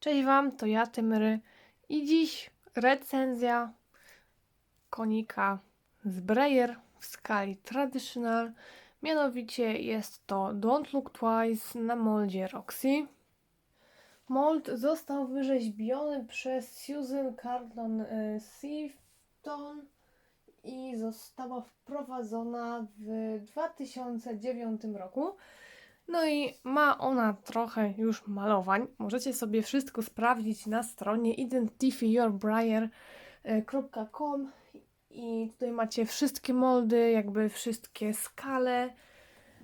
Cześć Wam, to ja Tymry i dziś recenzja konika z Breyer w skali Traditional. Mianowicie jest to Don't Look Twice na moldzie Roxy. Mold został wyrzeźbiony przez Susan Carlton y, Sifton i została wprowadzona w 2009 roku. No i ma ona trochę już malowań. Możecie sobie wszystko sprawdzić na stronie identifyyourbriar.com i tutaj macie wszystkie moldy, jakby wszystkie skale.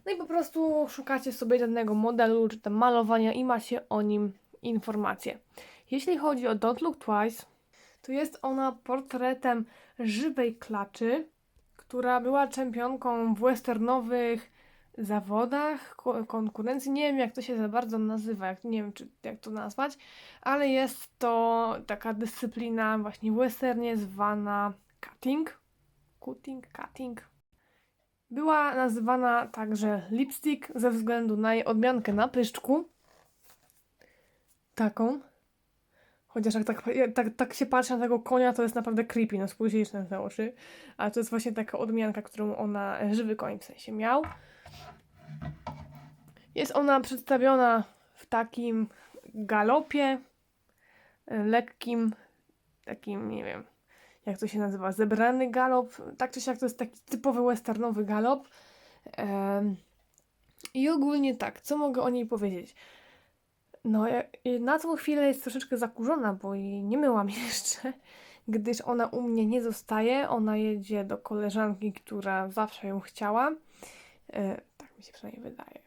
No i po prostu szukacie sobie danego modelu czy tam malowania i macie o nim informacje. Jeśli chodzi o Don't Look Twice, to jest ona portretem żywej klaczy, która była czempionką westernowych zawodach, ko- konkurencji. Nie wiem, jak to się za bardzo nazywa, jak, nie wiem, czy, jak to nazwać, ale jest to taka dyscyplina właśnie westernie zwana cutting. Cutting, cutting. Była nazywana także lipstick ze względu na jej odmiankę na pyszczku. Taką. Chociaż jak tak, tak, tak się patrzy na tego konia, to jest naprawdę creepy, no spójrzcie na te oczy. Ale to jest właśnie taka odmianka, którą ona, żywy koń w sensie miał. Jest ona przedstawiona w takim galopie, e, lekkim, takim, nie wiem, jak to się nazywa, zebrany galop. Tak czy siak to jest taki typowy westernowy galop. I ogólnie tak, co mogę o niej powiedzieć? No, na tą chwilę jest troszeczkę zakurzona, bo jej nie myłam jeszcze, gdyż ona u mnie nie zostaje. Ona jedzie do koleżanki, która zawsze ją chciała. E, tak mi się przynajmniej wydaje.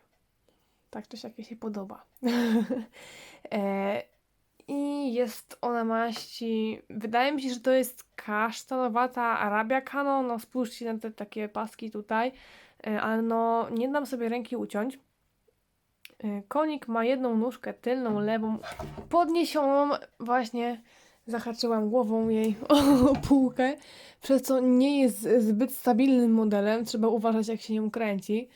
Tak czy siak jej się podoba. e, I jest ona maści. Wydaje mi się, że to jest kasztanowata Arabia Canon. No spójrzcie na te takie paski tutaj. E, ale no nie dam sobie ręki uciąć. E, Konik ma jedną nóżkę tylną, lewą podniesioną. Właśnie zahaczyłam głową jej o półkę, przez co nie jest zbyt stabilnym modelem. Trzeba uważać, jak się nią kręci.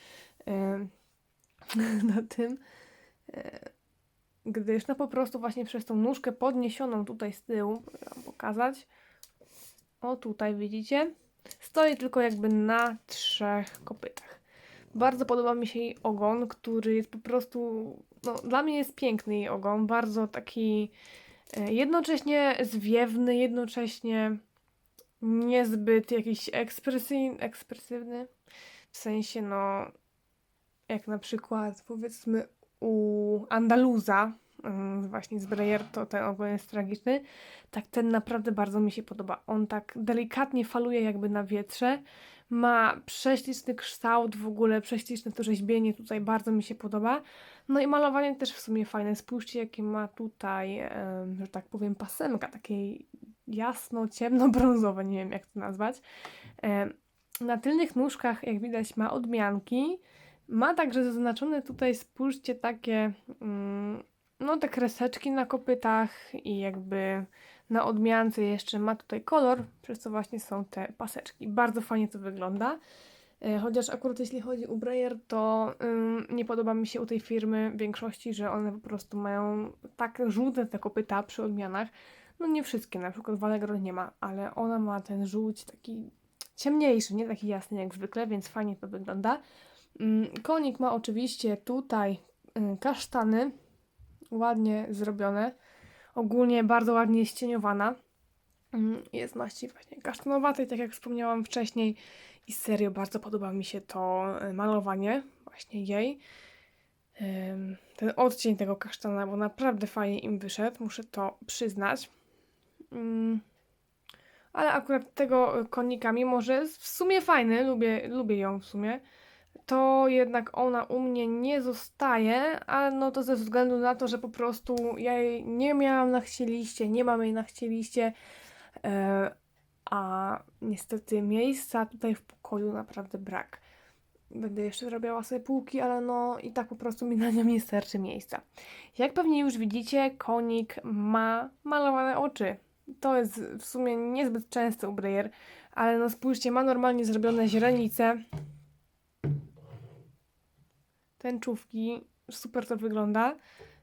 Na tym, e, gdyż no po prostu właśnie przez tą nóżkę podniesioną tutaj z tyłu, wam pokazać, o tutaj widzicie, stoi tylko jakby na trzech kopytach. Bardzo podoba mi się jej ogon, który jest po prostu, no dla mnie jest piękny jej ogon, bardzo taki e, jednocześnie zwiewny, jednocześnie niezbyt jakiś ekspresy, ekspresywny, w sensie no jak na przykład powiedzmy u Andaluza, mm, właśnie z Breyer, to ten ogon jest tragiczny, tak ten naprawdę bardzo mi się podoba. On tak delikatnie faluje jakby na wietrze, ma prześliczny kształt, w ogóle prześliczne to rzeźbienie tutaj bardzo mi się podoba. No i malowanie też w sumie fajne. Spójrzcie jakie ma tutaj, że tak powiem, pasemka, takiej jasno, ciemno-brązowe, nie wiem jak to nazwać. Na tylnych nóżkach, jak widać, ma odmianki. Ma także zaznaczone tutaj, spójrzcie, takie, mm, no te kreseczki na kopytach i jakby na odmiance jeszcze ma tutaj kolor, przez co właśnie są te paseczki. Bardzo fajnie to wygląda. E, Chociaż akurat jeśli chodzi o Breyer, to ym, nie podoba mi się u tej firmy w większości, że one po prostu mają tak żółte te kopyta przy odmianach. No nie wszystkie, na przykład w Allegro nie ma, ale ona ma ten żółć taki ciemniejszy, nie taki jasny jak zwykle, więc fajnie to wygląda. Mm, Konik ma oczywiście tutaj y, kasztany, ładnie zrobione. Ogólnie bardzo ładnie ścieniowana. Mm, Jest maści właśnie kasztanowatej, tak jak wspomniałam wcześniej. I serio bardzo podoba mi się to y, malowanie właśnie jej. Ten odcień tego kasztana, bo naprawdę fajnie im wyszedł, muszę to przyznać. Mm, Ale akurat tego konika, mimo że jest w sumie fajny, lubię, lubię ją w sumie, to jednak ona u mnie nie zostaje, ale no to ze względu na to, że po prostu ja jej nie miałam na chcieliście, nie mam jej na chcieliście, e, a niestety miejsca tutaj w pokoju naprawdę brak. Będę jeszcze robiła sobie półki, ale no i tak po prostu mi na nią nie starczy miejsca. Jak pewnie już widzicie, konik ma malowane oczy. To jest w sumie niezbyt częste u Breyer, ale no spójrzcie, ma normalnie zrobione źrenice tęczówki. Super to wygląda.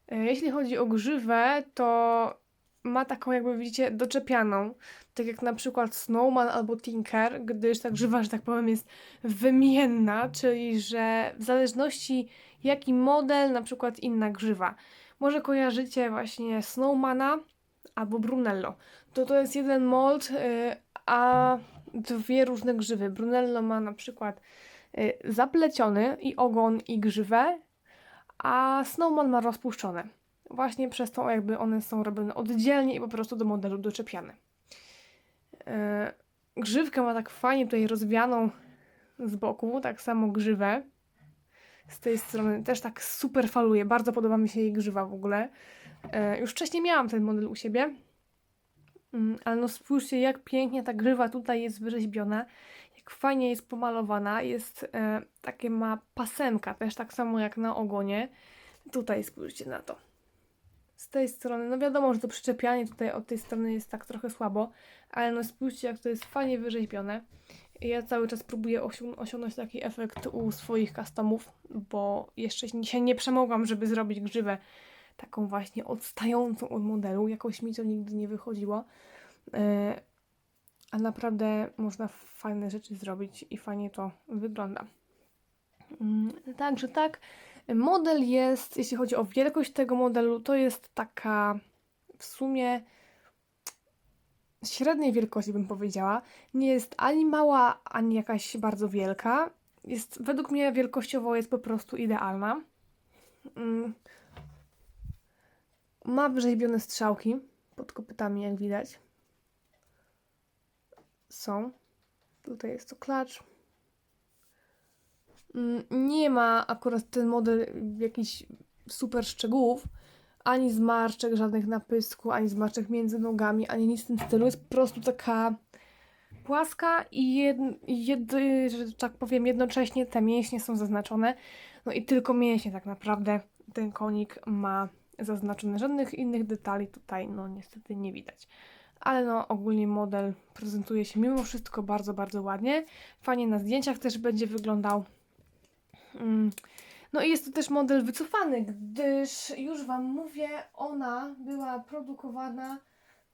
E, Jeśli chodzi o grzywę, to ma taką, jakby widzicie, doczepianą. Tak jak na przykład Snowman albo Tinker, gdyż ta grzywa, że tak powiem, jest wymienna, czyli że w zależności jaki model, na przykład inna grzywa. Może kojarzycie właśnie Snowmana albo Brunello. To to jest jeden mold, y, a dwie różne grzywy. Brunello ma na przykład zapleciony i ogon i grzywę, a Snowman ma rozpuszczone. Właśnie przez to jakby one są robione oddzielnie i po prostu do modelu doczepiane. E, Grzywkę ma tak fajnie tutaj rozwianą z boku, tak samo grzywę. Z tej strony też tak super faluje. Bardzo podoba mi się jej grzywa w ogóle. E, Już wcześniej miałam ten model u siebie. Mm, Ale no spójrzcie, jak pięknie ta grzywa tutaj jest wyrzeźbiona, jak fajnie jest pomalowana, jest e, takie ma pasemka też, tak samo jak na ogonie. Tutaj spójrzcie na to. Z tej strony, no wiadomo, że to przyczepianie tutaj od tej strony jest tak trochę słabo, ale no spójrzcie, jak to jest fajnie wyrzeźbione. Ja cały czas próbuję osią- osiągnąć taki efekt u swoich customów, bo jeszcze się nie przemogłam, żeby zrobić grzywę taką właśnie odstającą od modelu. Jakoś mi to nigdy nie wychodziło. E, A naprawdę można fajne rzeczy zrobić i fajnie to wygląda. Mm, Także tak, model jest, jeśli chodzi o wielkość tego modelu, to jest taka w sumie średniej wielkości, bym powiedziała. Nie jest ani mała, ani jakaś bardzo wielka. Jest, według mnie wielkościowo jest po prostu idealna. Mm. Ma wrzeźbione strzałki pod kopytami, jak widać. Są. Tutaj jest to klacz. Mm, Nie ma akurat ten model jakichś super szczegółów, ani zmarszczek żadnych na pysku, ani zmarszczek między nogami, ani nic w tym stylu. Jest po prostu taka płaska i jed, jed, że tak powiem jednocześnie te mięśnie są zaznaczone. No i tylko mięśnie tak naprawdę ten konik ma zaznaczone. Żadnych innych detali tutaj no niestety nie widać. Ale no ogólnie model prezentuje się mimo wszystko bardzo, bardzo ładnie. Fajnie na zdjęciach też będzie wyglądał. Mm. No i jest to też model wycofany, gdyż już Wam mówię, ona była produkowana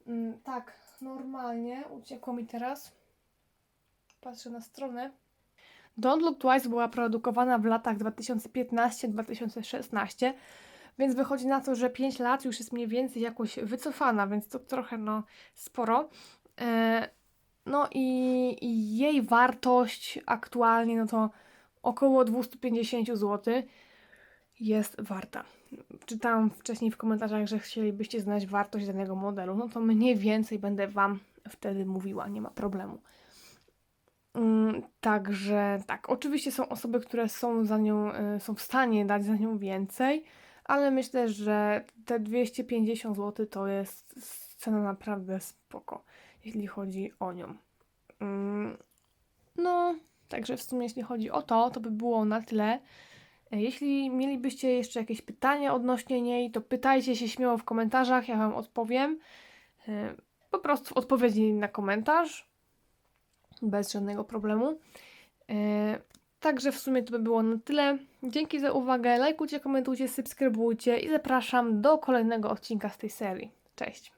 mm, tak normalnie. Uciekło mi teraz. Patrzę na stronę. Don't Look Twice była produkowana w latach 2015-2016, więc wychodzi na to, że 5 lat już jest mniej więcej jakoś wycofana, więc to trochę no sporo. E, no i, jej wartość aktualnie no to około 250 zł jest warta. Czytałam wcześniej w komentarzach, że chcielibyście znać wartość danego modelu, no to mniej więcej będę Wam wtedy mówiła, nie ma problemu. Mm, Także tak, oczywiście są osoby, które są za nią, y, są w stanie dać za nią więcej, ale myślę, że te 250 zł to jest cena naprawdę spoko, jeśli chodzi o nią. Mm, No, także w sumie jeśli chodzi o to, to by było na tyle. E, Jeśli mielibyście jeszcze jakieś pytania odnośnie niej, to pytajcie się śmiało w komentarzach, ja Wam odpowiem. E, Po prostu odpowiedzi na komentarz, bez żadnego problemu. Także w sumie to by było na tyle. Dzięki za uwagę, lajkujcie, komentujcie, subskrybujcie i zapraszam do kolejnego odcinka z tej serii. Cześć!